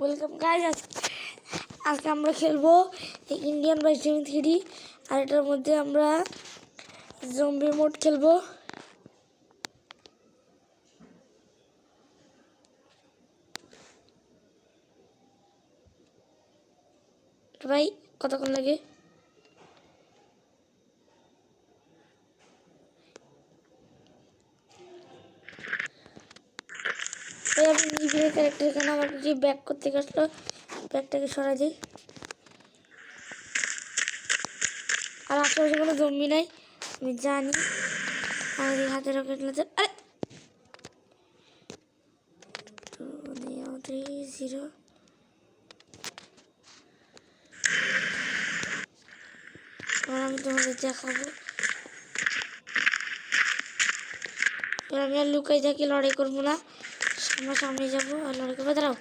Welcome guys আজকে আমরা খেলব ইন্ডিয়ান বাই টিম থ্রি আর এটার মধ্যে আমরা জম্বি মোড খেলব। ভাই, কতক্ষণ লাগে এই আমি এখানে আমার যে ব্যাক করতে গেছিল ব্যাগটাকে সরা দিই। আর আশেপাশে কোনো জম্বি নাই, আমি জানি। আমার এই হাতে রকেট লাতে আরে! জিরো। আমি তোমাদের দেখাবো। আমি আর লুকাই থাকি, লড়াই করব না। সামনে সামনে যাব, আর লড়াই করব, দাঁড়াও।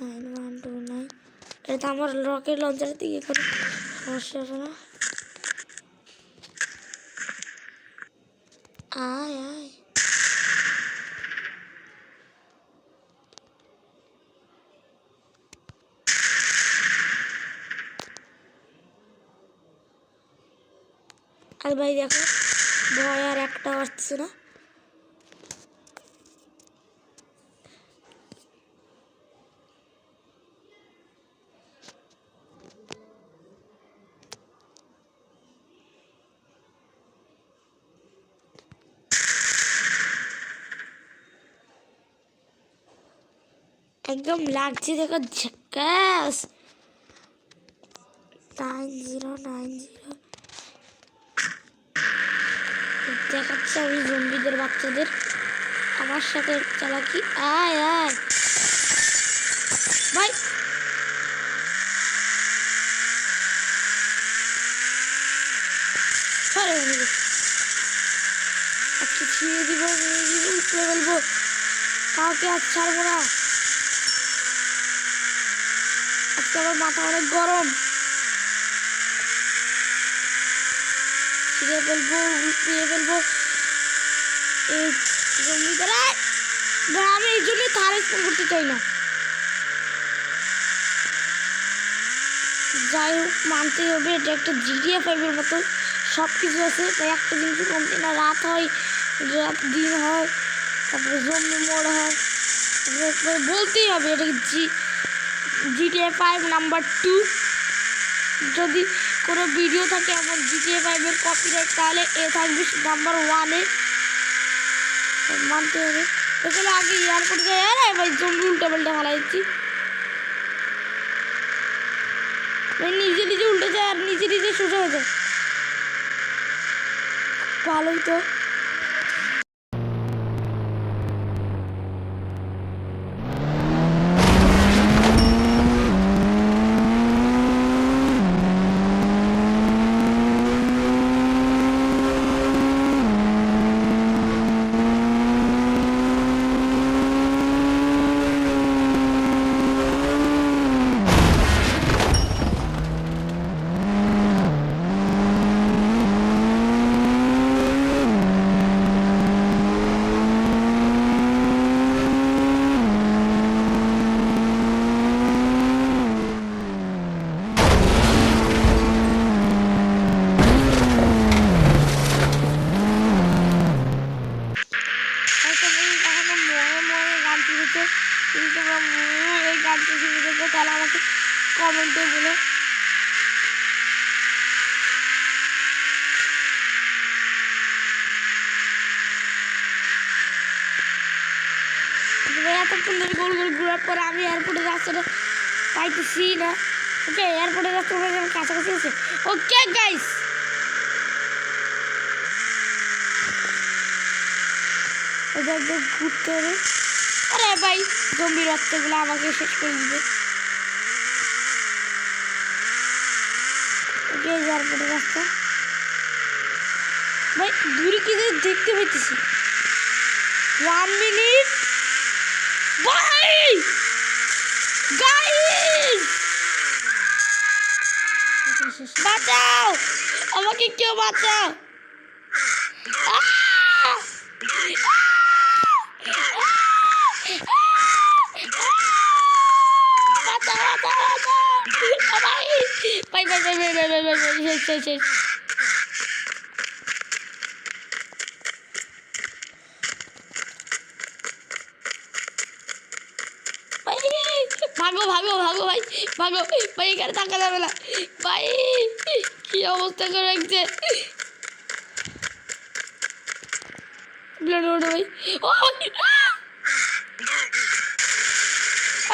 নাইন ওয়ান টু নাইন এটা তো আমার রকেট লঞ্চারের দিকে কোনো সমস্যা হবে না। আয় আয়। আর ভাই দেখো, ভয় আর একটা আসছে না। একদম লাগছে, দেখো দেখাচ্ছে আমি জম্বিদের বাচ্চাদের। আমার সাথে চালাকি আয় আয়। ভাই। নিয়ে বলব। কাউকে আজ ছাড়বো না। আমার মাথা অনেক গরম। ছিঁড়ে ফেলব উপড়িয়ে ফেলব। এই জমিদারা আমি এই জন্যই থার স্পন করতে চাই না। যাই হোক মানতেই হবে, এটা একটা জিডিএ ফাইভের মতো সব কিছু আছে, তাই একটা জিনিস কমতে না, রাত হয়, রাত দিন হয়, তারপরে জম্বি মোড় হয়। বলতেই হবে, এটা G GTA five number two যদি কোনো ভিডিও থাকে এমন জিটিএ ফাইভের কপিরাইট তাহলে এ থাকবে নাম্বার ওয়ানে মানতে হবে। এখানে আগে এয়ারপোর্ট যাই আরে ভাই জম্বি উল্টা পাল্টা ভাই নিজে নিজে উল্টে যায় আর নিজে নিজে সোজা হয়ে যায়। ভালোই তো হয়তো এই এখনও মনে মনে গান শুনেছে যদি তোমরা মনে এই গানটা শুনে দেখো, তাহলে আমাকে কমেন্টে বলো। এতক্ষণ ধরে গোল গোল ঘোরার পরে আমি এয়ারপোর্টের রাস্তাটা পাইতেছি না। ওকে এয়ারপোর্টের রাস্তা কাছাকাছি আছে। ওকে গাইস ঘুরতে হবে। আরে ভাই জম্বির বাচ্চাগুলো আমাকে শেষ করে দিবে। ভাই, দূরে কি দেখতে পাইতেছি। ওয়ান মিনিট ভাই! গাইস বাঁচাও! আমাকে কেউ বাঁচাও! শেষ ভাই, ভাগো ভাগো ভাগো ভাই ভাগো ভাই এখানে থাকা যাবে না। ভাই কি অবস্থা করে রাখছে? ব্লাড ওঠো ভাই। ও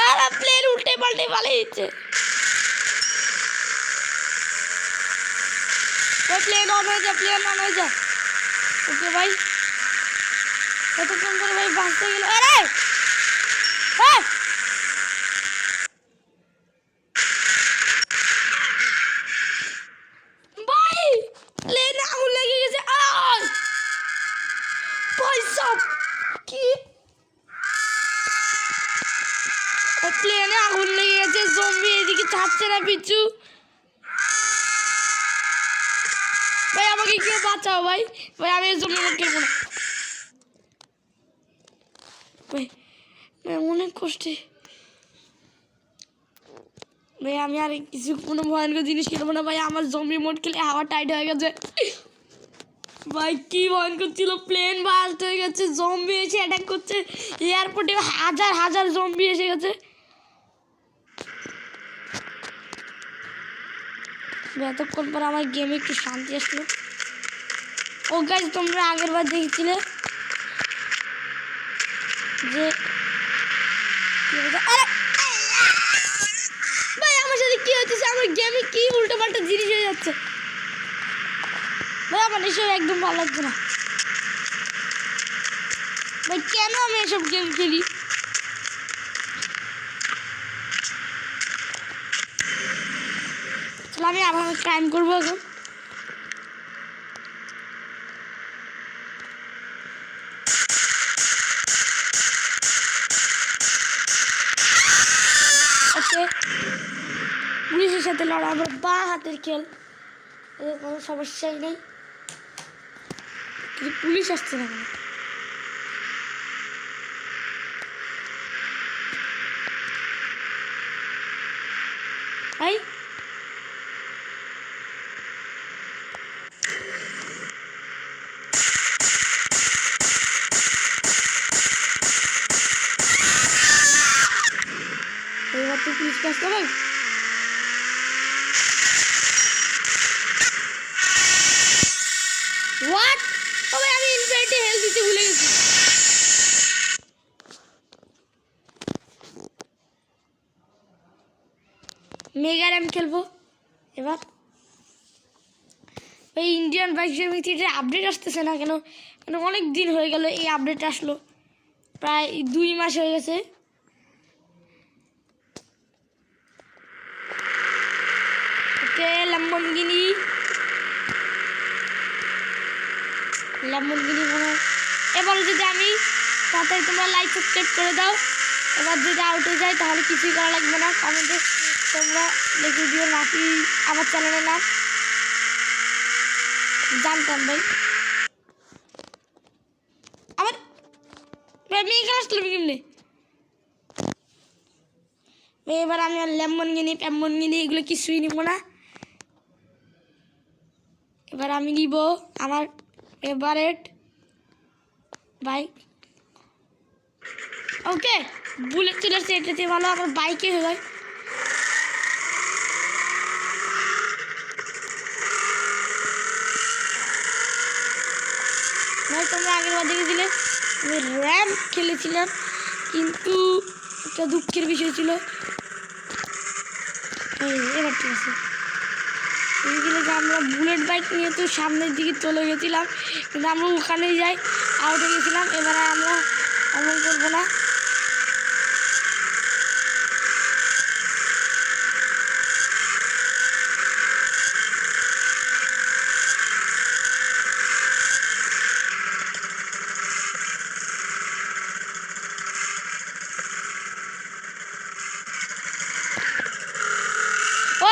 আরে প্লেন উল্টে পাল্টে পালিয়েছে ভাই প্লেন অন হয়ে যা প্লেন অন হয়ে যা। ওকে ভাই, কতক্ষণ করে ভাই বাঁচতে গেল আরে! প্লেনে আগুন লেগে গেছে। জম্বি এদিকে ছাড়ছে না পিছু বাঁচাও ভাই। ভাই, আমি খেলব না। অনেক কষ্টে। ভাই, আমি আর কিছু কোনো ভয়ঙ্কর জিনিস খেলব না। ভাই, আমার মোড খেলে হাওয়া টাইট হয়ে গেছে। ভাই, কি ভয়ঙ্কর ছিল। প্লেন বাস্ট হয়ে গেছে জম্বি এসে অ্যাটাক করছে। এয়ারপোর্টে হাজার হাজার জম্বি এসে গেছে। এতক্ষণ পর আমার গেমে একটু শান্তি আসলো। ও গাছ তোমরা আগের বার দেখেছিলে যে ভাই, আমার সাথে কি হচ্ছে আমার গেমে কি উল্টো পাল্টা জিনিস হয়ে যাচ্ছে? ভাই, আমার এসব একদম ভালো লাগছে না। ভাই, কেন আমি এসব গেম খেলি? আমি আবার ক্রাইম করব এখন। ওকে পুলিশের সাথে লড়া আমার বা হাতের খেল। এদের কোনো সমস্যাই নেই। কিন্তু পুলিশ আসছে না কেন? র্যাম খেলব? এবার? ওই ইন্ডিয়ান বাইক সমিতির আপডেট আসতেছে না কেন? কেন অনেক দিন হয়ে গেল এই আপডেট আসলো। প্রায় দুই মাস হয়ে গেছে। ল্যাম্বরগিনি মনে এবার যদি আমি তাড়াতাড়ি তোমরা লাইক সাবস্ক্রাইব করে দাও। এবার যদি আউটে যায় তাহলে কিছুই করা লাগবে না। কমেন্টে তোমরা লিখে দিও নাকি আমার চ্যানেলের নাম জানতাম ভাই। খেলা আসলো কেমনি? এবার আমি আর লেমন গিনি প্যামন গিনি এগুলো কিছুই নিব না। এবার আমি নিব আমার ফেভারেট বাইক ওকে বুলেট চলে আসছে এটাতে ভালো আমার বাইকে হয়ে। যায় তোমরা আগের বার দেখেছিলে? আমি র্যাম খেলেছিলাম, কিন্তু একটা দুঃখের বিষয় ছিল। এবার ঠিক আছে। যে আমরা বুলেট বাইক নিয়ে তো সামনের দিকে চলে গেছিলাম, কিন্তু আমরা ওখানেই যাই, আউটে গেছিলাম। এবারে আমরা এমন করব না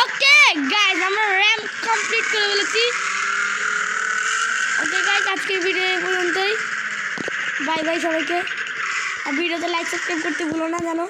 ওকে গাইজ আমরা র্যাম কমপ্লিট করে ফেলেছি ওকে গাইজ আজকের ভিডিও এই পর্যন্তই। বাই বাই সবাইকে। আর ভিডিওতে লাইক সাবস্ক্রাইব করতে ভুলো না জানো।